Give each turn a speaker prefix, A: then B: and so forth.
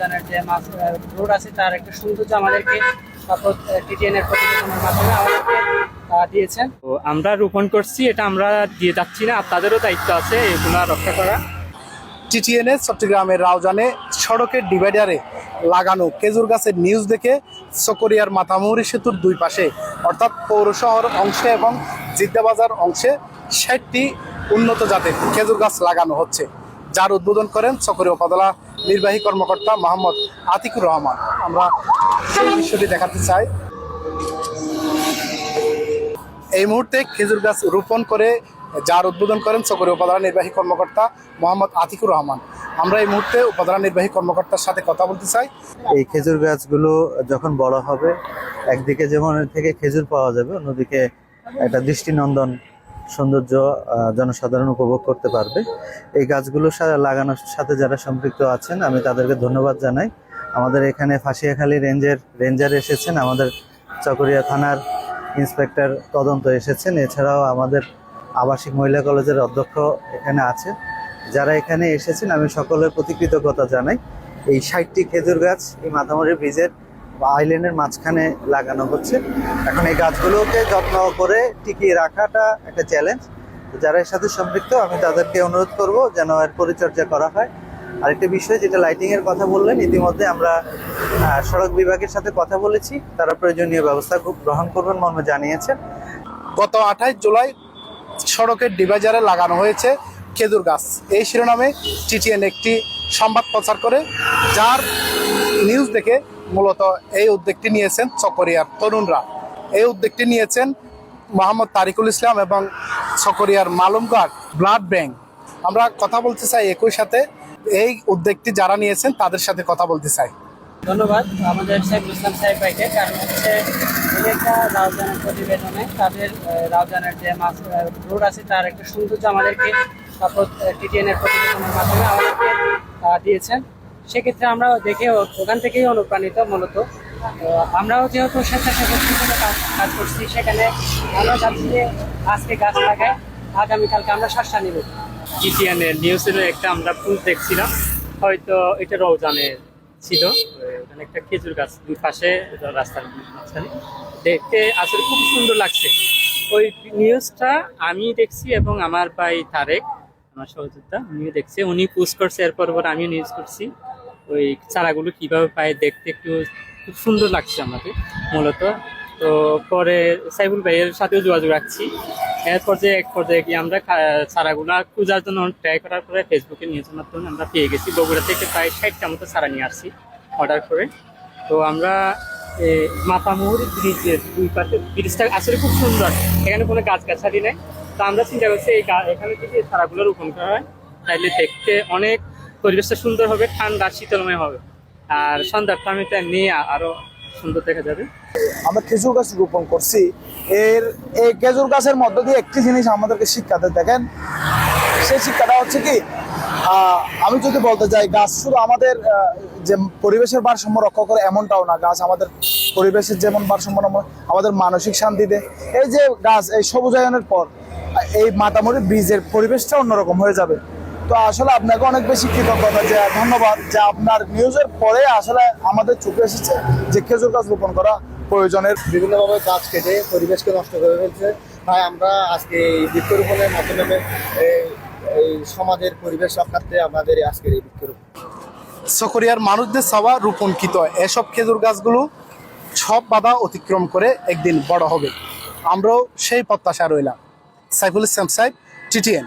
A: রাউজানের যে মাছ রোড আছে তার একটা সৌন্দর্য আমাদেরকে টিটিএন এর প্রতিবেদনের মাধ্যমে আমাদেরকে দিয়েছেন। তো আমরা রোপণ করছি এটা আমরা দিয়ে যাচ্ছি না আপনাদেরও দায়িত্ব আছে এগুলা রক্ষা করা।
B: টিটিএনএ চট্টগ্রামের রাউজানে সড়কের ডিভাইডারে লাগানো খেজুর গাছের নিউজ দেখে সকরিয়ার মাথামুহুরি সেতুর দুই পাশে অর্থাৎ পৌর শহর অংশে এবং জিদ্দাবাজার অংশে ষাটটি উন্নত জাতের খেজুর গাছ লাগানো হচ্ছে যার উদ্বোধন করেন সকরিয়া উপজেলা নির্বাহী কর্মকর্তা মোহাম্মদ আতিকুর রহমান। আমরা সেই দৃশ্যটি দেখাতে চাই। এই মুহূর্তে খেজুর গাছ রোপণ করে যার উদ্বোধন করেন চকরি উপজেলা নির্বাহী কর্মকর্তা মোহাম্মদ আতিকুর রহমান। আমরা এই মুহূর্তে উপজেলা নির্বাহী কর্মকর্তার সাথে কথা বলতে চাই।
C: এই খেজুর গাছগুলো যখন বড় হবে, একদিকে যেমন থেকে খেজুর পাওয়া যাবে, অন্যদিকে একটা দৃষ্টিনন্দন সৌন্দর্য জনসাধারণ উপভোগ করতে পারবে। এই গাছগুলো লাগানোর সাথে যারা সম্পৃক্ত আছেন, আমি তাদেরকে ধন্যবাদ জানাই। আমাদের এখানে ফাঁসিয়াখালী রেঞ্জের, রেঞ্জার এসেছেন, আমাদের চকরিয়া থানার ইন্সপেক্টর তদন্ত এসেছেন। এছাড়াও আমাদের আবাসিক মহিলা কলেজের অধ্যক্ষ এখানে আছে। যারা এখানে এসেছেন, আমি সকলের প্রতি কৃতজ্ঞতা জানাই। এই ষাটটি খেজুর গাছ এই মাথামরি ব্রিজের আইল্যান্ডের মাঝখানে লাগানো হচ্ছে। এখন এই গাছগুলোকে যত্ন করে টিকিয়ে রাখাটা একটা চ্যালেঞ্জ যারা এর সাথে সম্পৃক্ত, আমি তাদেরকে অনুরোধ করব যেন এর পরিচর্যা করা হয়। আরেকটা বিষয় যেটা লাইটিং এর কথা বললেন, ইতিমধ্যে আমরা সড়ক বিভাগের সাথে কথা বলেছি। তারা প্রয়োজনীয় ব্যবস্থা গ্রহ- গ্রহণ করবেন মর্মে জানিয়েছেন।
B: গত আঠাইশ জুলাই সড়কের ডিভাইজারে লাগানো হয়েছে খেজুর গাছ। এই শিরোনামে টিটিএন একটি সংবাদ প্রচার করে, যার নিউজ দেখে মূলত এই উদ্যোগটি নিয়েছেন চকরিয়ার তরুণরা। এই উদ্যোগটি নিয়েছেন মোহাম্মদ তারিকুল ইসলাম এবং চকরিয়ার মালুমঘাট ব্লাড ব্যাংক। আমরা কথা বলতে চাই একই সাথে, এই উদ্যোগটি যারা নিয়েছেন তাদের সাথে কথা বলতে চাই।
A: ধন্যবাদ, আমাদের সাইফুল ইসলাম সাহেব ভাইকে। কারণ হচ্ছে একটা রাউজানের প্রতিবেদনে তাদের রাউজানের যে মাছ রোড আছে, তার একটা সৌন্দর্য আমাদেরকে টিটিএন এর প্রতিবেদনের মাধ্যমে আমাদেরকে দিয়েছেন। সেক্ষেত্রে আমরা দেখে ওখান থেকেই অনুপ্রাণিত মূলত। আমরাও যেহেতু স্বেচ্ছাসেবক হিসেবে কাজ করছি, সেখানে আমরা চাচ্ছি যে আজকে গাছ লাগাই আগামীকালকে আমরা শ্বাসটা নিব। টিটিএন এর নিউজের একটা আমরা ফুল দেখছিলাম। হয়তো এটা রৌজানের ছিল। ওখানে একটা খেজুর গাছ দুই পাশে রাস্তার মাঝখানে। দেখতে আসলে খুব সুন্দর লাগছে। ওই নিউজটা আমি দেখছি এবং আমার ভাই তারেক আমার সহযোদ্ধা উনিও দেখছে। উনি পোস্ট করছে, এরপর পর আমিও নিউজ করছি। ওই চারাগুলো কীভাবে পায় দেখতে একটু খুব সুন্দর লাগছে আমাকে মূলত। তো পরে সাইফুল ভাইয়ের সাথেও যোগাযোগ রাখছি। এরপর যে এক পর্যায়ে গিয়ে আমরা চারাগুলো খোঁজার জন্য ট্রাই করার পরে ফেসবুকে নিউজের মাধ্যমে আমরা পেয়ে গেছি। বগুড়া থেকে প্রায় ষাটটা মতো চারা নিয়ে আসছি অর্ডার করে। তো আমরা মাতামুহুরি ব্রিজের দুই পাশে ব্রিজটা আসলে খুব সুন্দর। এখানে কোনো গাছগাছালি নেই। তো আমরা চিন্তা করছি, এই এখানে যদি চারাগুলো রোপণ করা হয় তাহলে দেখতে অনেক পরিবেশটা সুন্দর হবে, ঠান্ডা, শীতলময় হবে। আর সন্ধ্যার টাইমটা নিয়ে আরও সুন্দর দেখা যাবে।
D: আমরা খেজুর গাছ রোপণ করছি। এর, এই খেজুর গাছের মধ্য দিয়ে একটি জিনিস আমাদেরকে শিক্ষাতে দেখেন। সেই শিক্ষাটা হচ্ছে কি আমি যদি বলতে চাই, গাছ শুধু আমাদের যে পরিবেশের ভারসাম্য রক্ষা করে এমনটাও না। গাছ আমাদের পরিবেশের যেমন ভারসাম্য, আমাদের মানসিক শান্তি দেয়। এই যে গাছ, এই সবুজায়নের পর এই মাতামরি ব্রিজের পরিবেশটা অন্যরকম হয়ে যাবে। তো আসলে আপনাকে অনেক বেশি কৃতজ্ঞতা যে ধন্যবাদ যে আপনার নিউজের পরে আসলে আমাদের চোখে এসেছে যে খেজুর গাছ রোপণ করা প্রয়োজনের।
E: বিভিন্নভাবে গাছ কেটে পরিবেশকে নষ্ট করে ফেলছে। তাই আমরা আজকে এই বৃক্ষরোপণের মাধ্যমে এই- এই সমাজের পরিবেশ রক্ষার্থে আমাদের এই আজকের এই বৃক্ষরোপণ।
B: সকরিয়ার মানুষদের সভা রোপণকৃত এসব খেজুর গাছগুলো সব বাধা অতিক্রম করে একদিন বড় হবে। আমরাও সেই প্রত্যাশা রইলাম। সাইফুল ইসলাম সাহেব টিটিএন।